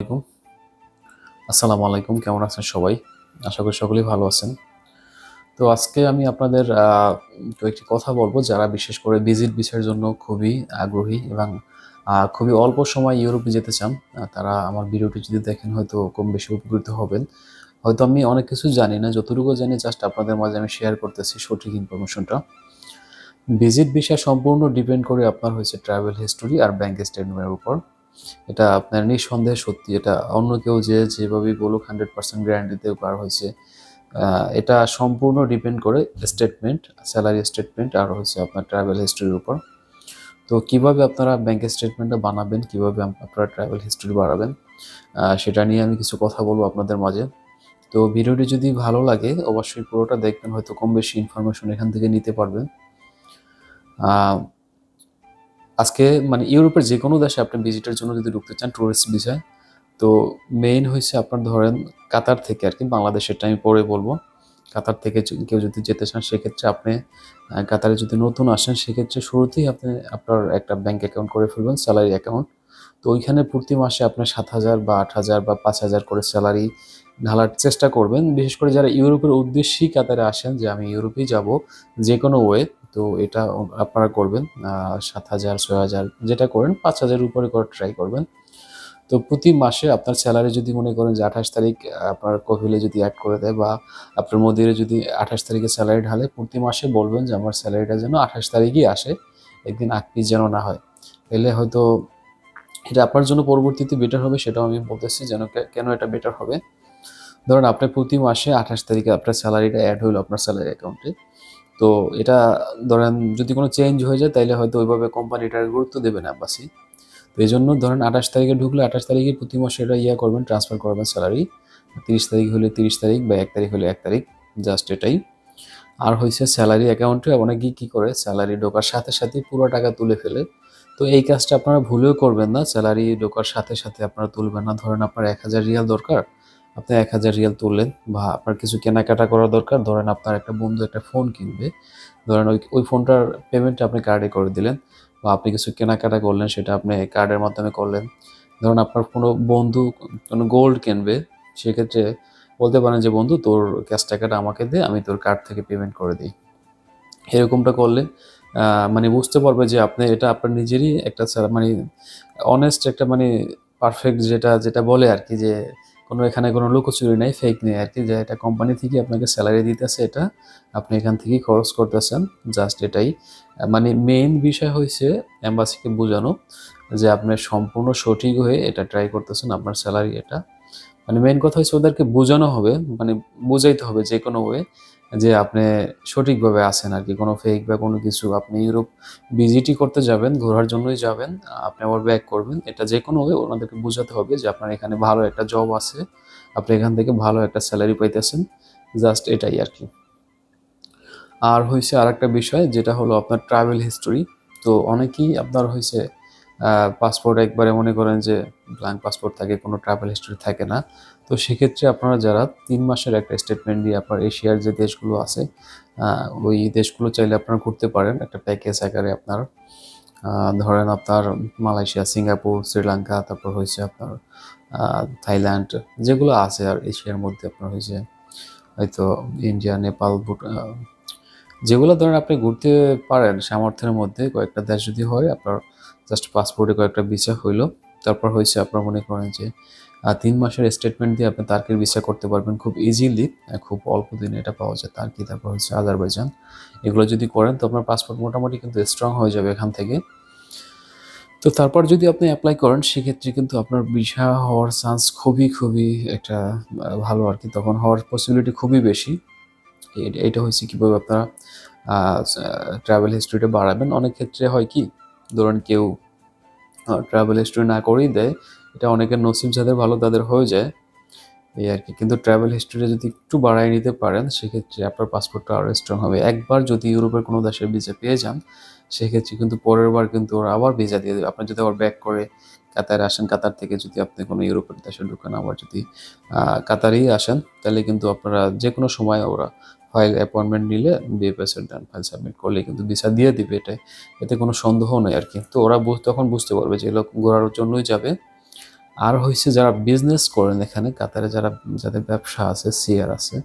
আলাইকুম। আসসালামু আলাইকুম, কেমন আছেন সবাই? আশা করি সকলেই ভালো আছেন। তো আজকে আমি আপনাদের কয়েকটি কথা বলব যারা বিশেষ করে ভিজিট ভিসার জন্য খুবই আগ্রহী এবং খুবই অল্প সময় ইউরোপে যেতে চান তারা আমার ভিডিওটি যদি দেখেন হয়তো কম বেশি উপকৃত হবেন। হয়তো আমি অনেক কিছু জানি না, যতটুকু জানি জাস্ট আপনাদের মাঝে আমি শেয়ার করতেছি সঠিক ইনফরমেশনটা ভিজিট ভিসা সম্পূর্ণ ডিপেন্ড করে আপনার হয়েছে ট্রাভেল হিস্টোরি আর ব্যাংক স্টেটমেন্টের উপর। এটা আপনার নিঃসন্দেহে সত্যি। এটা অন্য কেউ যে যেভাবেই বলুক হান্ড্রেড পার্সেন্ট গ্যারান্টিতে পার হয়েছে। এটা সম্পূর্ণ ডিপেন্ড করে স্টেটমেন্ট স্যালারি স্টেটমেন্ট আর হচ্ছে আপনার ট্রাভেল হিস্ট্রির উপর। তো কীভাবে আপনারা ব্যাংকের স্টেটমেন্টটা বানাবেন, কীভাবে আপনারা ট্রাভেল হিস্ট্রি বাড়াবেন সেটা নিয়ে আমি কিছু কথা বলব আপনাদের মাঝে। তো ভিডিওটি যদি ভালো লাগে, অবশ্যই পুরোটা দেখবেন, হয়তো কম বেশি ইনফরমেশন এখান থেকে নিতে পারবেন। আজকে মানে ইউরোপের যে কোনো দেশে আপনি ভিজিটের জন্য যদি ঢুকতে চান টুরিস্ট ভিসায় তো মেইন হয়েছে আপনার ধরেন কাতার থেকে আর কি বাংলাদেশেরটা আমি পরে বলব। কাতার থেকে কেউ যদি যেতে চান, সেক্ষেত্রে আপনি কাতারে যদি নতুন আসেন, সেক্ষেত্রে শুরুতেই আপনি আপনার একটা ব্যাংক অ্যাকাউন্ট করে ফেলবেন স্যালারি অ্যাকাউন্ট তো ওইখানে প্রতি মাসে আপনি সাত হাজার বা আট হাজার বা পাঁচ হাজার করে স্যালারি ঢালার চেষ্টা করবেন। বিশেষ করে যারা ইউরোপের উদ্দেশ্যেই কাতারে আসেন, যে আমি ইউরোপেই যাব যে কোনো ওয়ে তো এটা আপনারা করবেন সাত হাজার, ছয় হাজার, যেটা করেন, পাঁচ হাজার উপরে করে ট্রাই করবেন। তো প্রতি মাসে আপনার স্যালারি যদি মনে করেন যে আঠাশ তারিখ আপনার কফিলে যদি অ্যাড করে দেয় বা আপনার মদিরে যদি আঠাশ তারিখে স্যালারি ঢালে, প্রতি মাসে বলবেন যে আমার স্যালারিটা যেন আঠাশ তারিখই আসে, একদিন আকপিস যেন না হয়। এলে হয়তো এটা আপনার জন্য পরবর্তীতে বেটার হবে, সেটাও আমি বলতেছি যেন কেন এটা বেটার হবে। ধরুন, আপনার প্রতি মাসে আঠাশ তারিখে আপনার স্যালারিটা অ্যাড হইল আপনার স্যালারি অ্যাকাউন্টে তো এটা ধরেন যদি কোনো চেঞ্জ হয়ে যায়, তাইলে হয়তো ওইভাবে কোম্পানিটার গুরুত্ব দেবে না বাসি তো এই জন্য ধরেন আঠাশ তারিখে ঢুকলে আঠাশ তারিখে প্রতি মাসে এটা ইয়া করবেন ট্রান্সফার করবেন স্যালারি তিরিশ তারিখ হলে তিরিশ তারিখ বা এক তারিখ হলে এক তারিখ জাস্ট এটাই। আর হয়েছে স্যালারি অ্যাকাউন্টে অনেকেই কী করে স্যালারি ঢোকার সাথে সাথে পুরো টাকা তুলে ফেলে। তো এই কাজটা আপনারা ভুলেও করবেন না স্যালারি ঢোকার সাথে সাথে আপনারা তুলবেন না। ধরেন আপনার এক হাজার রিয়াল দরকার আপনি এক হাজার রিয়াল তুললেন বা আপনার কিছু কেনাকাটা করা দরকার, ধরেন আপনার একটা বন্ধু একটা ফোন কিনবে, ধরেন ওই ওই ফোনটার পেমেন্ট আপনি কার্ডে করে দিলেন বা আপনি কিছু কেনাকাটা করলেন সেটা আপনি কার্ডের মাধ্যমে করলেন। ধরুন আপনার কোনো বন্ধু কোনো গোল্ড কিনবে, সেক্ষেত্রে বলতে পারেন যে, বন্ধু, তোর ক্যাশ টাকাটা আমাকে দে, আমি তোর কার্ড থেকে পেমেন্ট করে দিই। এরকমটা করলে মানে বুঝতে পারবে যে আপনি, এটা আপনার নিজেরই একটা মানে অনেস্ট একটা মানে পারফেক্ট যেটা যেটা বলে আর কি যে কোনো এখানে কোনো লুকোচুরি নেই ফেক নেই আর কি। যে এটা কোম্পানি থেকে আপনাকে স্যালারি দিতেছে এটা, আপনি এখান থেকেই খরচ করতেছেন জাস্ট এটাই। মানে মেইন বিষয় হয়েছে অ্যাম্বাসিকে বোঝানো, যে আপনি সম্পূর্ণ সঠিক হয়ে এটা ট্রাই করতেছেন আপনার স্যালারি এটা। মানে মেইন কথা হচ্ছে ওদেরকে বোঝানো হবে মানে বোঝাইতে হবে যে কোনো ওয়ে যে আপনি সঠিকভাবে আছেন আর কি, কোনো ফেক বা কোনো কিছু। আপনি ইউরোপ ভিজিটই করতে যাবেন, ঘোরার জন্যই যাবেন, আপনি আবার ব্যাক করবেন। এটা যে কোনো ওয়ে ওনাদেরকে বোঝাতে হবে যে আপনার এখানে ভালো একটা জব আছে, আপনি এখান থেকে ভালো একটা স্যালারি পাইতেছেন জাস্ট এটাই আর কি। আর হয়েছে আর একটা বিষয়, যেটা হলো আপনার ট্রাভেল হিস্টোরি তো অনেকেই আপনার হয়েছে পাসপোর্ট একবারে মনে করেন যে ব্ল্যাঙ্ক পাসপোর্ট থাকে, কোনো ট্রাভেল হিস্টোরি থাকে না। তো সেক্ষেত্রে আপনারা যারা তিন মাসের একটা স্টেটমেন্ট দিয়ে আপনার এশিয়ার যে দেশগুলো আছে ওই দেশগুলো চাইলে আপনারা ঘুরতে পারেন। একটা প্যাকেজ আকারে আপনার ধরেন আপনার মালয়েশিয়া সিঙ্গাপুর শ্রীলঙ্কা তারপর হয়েছে আপনার থাইল্যান্ড যেগুলো আছে আর এশিয়ার মধ্যে আপনার হয়েছে। হয়তো ইন্ডিয়া নেপাল ভুট আহ, যেগুলো ধরেন আপনি ঘুরতে পারেন সামর্থ্যের মধ্যে কয়েকটা দেশ যদি হয় আপনার জাস্ট পাসপোর্টে কয়েকটা ভিসা হইল তারপর হয়েছে আপনার মনে করেন যে তিন মাসের স্টেটমেন্ট দিয়ে আপনি তার্কির ভিসা করতে পারবেন খুব ইজিলি খুব অল্প দিনে এটা পাওয়া যায়, তার্কি, তারপর হচ্ছে আজারবাইজান। এগুলো যদি করেন তো আপনার পাসপোর্ট মোটামুটি কিন্তু স্ট্রং হয়ে যাবে এখান থেকে। তো তারপর যদি আপনি অ্যাপ্লাই করেন, সেক্ষেত্রে কিন্তু আপনার ভিসা হওয়ার চান্স খুবই খুবই একটা ভালো আর কি। তখন হওয়ার পসিবিলিটি খুবই বেশি। এটা হচ্ছে কীভাবে আপনারা ট্রাভেল হিস্ট্রিটা বাড়াবেন। অনেক ক্ষেত্রে হয় কি, ধরুন কেউ ট্রাভেল হিস্ট্রি না করেই দেয় এটা অনেকের নসিব যাদের ভালো তাদের হয়ে যায়, এই আর কি। কিন্তু ট্রাভেল হিস্ট্রিটা যদি একটু বাড়ায় নিতে পারেন, সেক্ষেত্রে আপনার পাসপোর্টটা আরও স্ট্রং হবে। একবার যদি ইউরোপের কোনো দেশের ভিসা পেয়ে যান, সেক্ষেত্রে কিন্তু পরের বার কিন্তু ওরা আবার ভিসা দিয়ে দেবে। আপনি যদি আবার ব্যাক করে কাতারে আসেন কাতার থেকে যদি আপনি কোনো ইউরোপের দেশে ঢুকেন, আবার যদি কাতারেই আসেন, তাহলে কিন্তু আপনারা যে কোনো সময় ওরা ফাইল অ্যাপয়েন্টমেন্ট নিলে বিএফএস এর ডান ফাইল সাবমিট করলে কিন্তু ভিসা দিয়ে দিবে এটাই। এতে কোনো সন্দেহ নেই আর কি। তো ওরা তখন বুঝতে পারবে যে লোক ঘোরার জন্যই যাবে। আর হয়েছে যারা বিজনেস করেন এখানে, কাতারে যারা, যাদের ব্যবসা আছে শেয়ার আছে,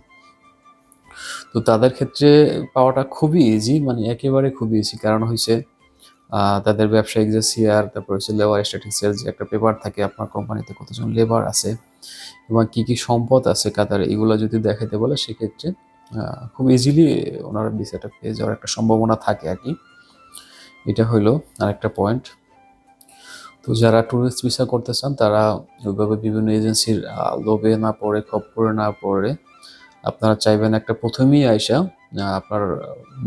তো তাদের ক্ষেত্রে পাওয়াটা খুবই ইজি মানে একেবারে খুবই ইজি কারণ হয়েছে তাদের ব্যবসায়িক যে শেয়ার তারপর হচ্ছে লেবার স্ট্যাটিক্সের যে একটা পেপার থাকে আপনার কোম্পানিতে কতজন লেবার আছে, এবং কি কি সম্পদ আছে কাতারে, এগুলো যদি দেখাতে বলে, সেক্ষেত্রে খুব ইজিলি ওনারা ভিসাটা পেয়ে যাওয়ার একটা সম্ভাবনা থাকে আর কি। এটা হইল আরেকটা পয়েন্ট তো যারা ট্যুরিস্ট ভিসা করতে চান, তারা ওইভাবে বিভিন্ন এজেন্সির লোভে না পড়ে, খপ্পরে না পড়ে, আপনারা চাইবেন একটা প্রথমেই আইসা আপনার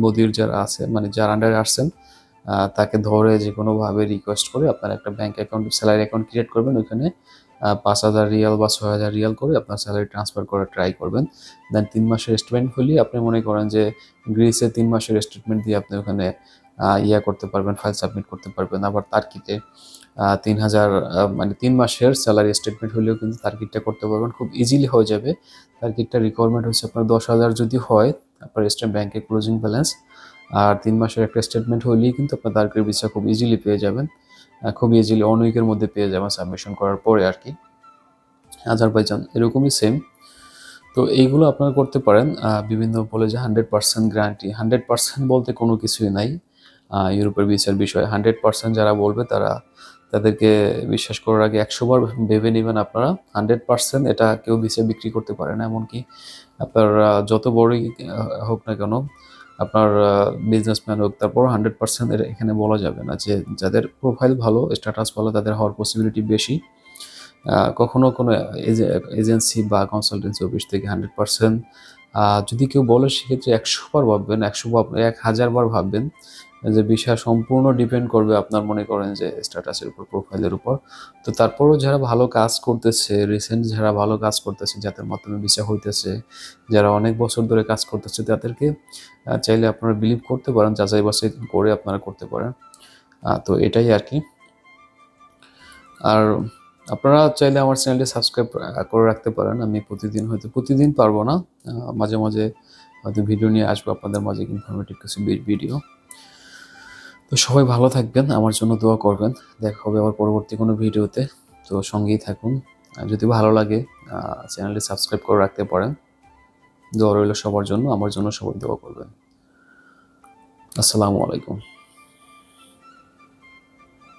বদির যারা আছে মানে যার আন্ডারে আসছেন তাকে ধরে যে কোনোভাবে রিকোয়েস্ট করে আপনার একটা bank account salary account create করবেন। ওইখানে পাঁচ হাজার রিয়াল বা ছয় হাজার রিয়াল করে আপনার স্যালারি ট্রান্সফার করার ট্রাই করবেন। দেন তিন মাসের স্টেটমেন্ট হলে আপনি মনে করেন যে গ্রিসে তিন মাসের স্টেটমেন্ট দিয়ে আপনি ওখানে ইয়া করতে পারবেন ফাইল সাবমিট করতে পারবেন আবার তার্কিতে তিন হাজার মানে তিন মাসের স্যালারি স্টেটমেন্ট হলেও কিন্তু তার্কিটটা করতে পারবেন। খুব ইজিলি হয়ে যাবে। তার্কিটটা রিকোয়ারমেন্ট হচ্ছে আপনার দশ হাজার যদি হয়, আপনার স্টেট ব্যাংকে ক্লোজিং ব্যালেন্স আর তিন মাসের একটা স্টেটমেন্ট হলেই কিন্তু আপনার তার্কের ভিসা খুব ইজিলি পেয়ে যাবেন। খুব ইজিলি অন উইকের মধ্যে পেয়ে যাবেন সাবমিশন করার পরে আর কি। আজারবাইজান এরকমই সেম তো এইগুলো আপনারা করতে পারেন। বিভিন্ন বলে যে hundred percent guarantee hundred percent বলতে কোনো কিছুই নাই। ইউরোপের বিচার বিষয়ে। হান্ড্রেড পার্সেন্ট যারা বলবে তারা তাদেরকে বিশ্বাস করার আগে একশো বার ভেবে নেবেন আপনারা। হান্ড্রেড পার্সেন্ট এটা কেউ বিচার বিক্রি করতে পারে না, এমনকি আপনার যত বড়ই হোক না কেন, আপনার বিজনেসম্যান হোক, তারপর হান্ড্রেড পার্সেন্ট এখানে বলা যাবে না যে যাদের প্রোফাইল ভালো স্ট্যাটাস ভালো, তাদের হওয়ার পসিবিলিটি বেশি। কখনো কোনো এজেন্সি বা কনসালটেন্সি অফিস থেকে হান্ড্রেড পার্সেন্ট যদি কেউ বলে, সেক্ষেত্রে একশো বার ভাববেন, একশো এক হাজার বার ভাববেন যে বিষয় সম্পূর্ণ ডিপেন্ড করবে আপনার মনে করেন যে স্ট্যাটাসের উপর প্রোফাইলের উপর। তো তারপরও যারা ভালো কাজ করতেছে রিসেন্ট যারা ভালো কাজ করতেছে, যাদের মাধ্যমে ভিসা হইতেছে, যারা অনেক বছর ধরে কাজ করতেছে, তাদেরকে চাইলে আপনারা বিলিভ করতে পারেন, যাচাই বাছাই করে আপনারা করতে পারেন। তো এটাই আর কি। আর আপনারা চাইলে আমার চ্যানেলটি সাবস্ক্রাইব করে রাখতে পারেন। আমি প্রতিদিন হয়তো, প্রতিদিন পারব না। মাঝে মাঝে হয়তো ভিডিও নিয়ে আসব আপনাদের মাঝে ইনফরমেটিভ কিছু ভিডিও তো সবাই ভালো থাকবেন, আমার জন্য দোয়া করবেন। দেখা হবে আবার পরবর্তী কোনো ভিডিওতে। তো সঙ্গেই থাকুন। যদি ভালো লাগে চ্যানেলটি সাবস্ক্রাইব করে রাখতে পারেন। দোয়া রইল সবার জন্য, আমার জন্য সবাই দোয়া করবেন। আসসালামু আলাইকুম।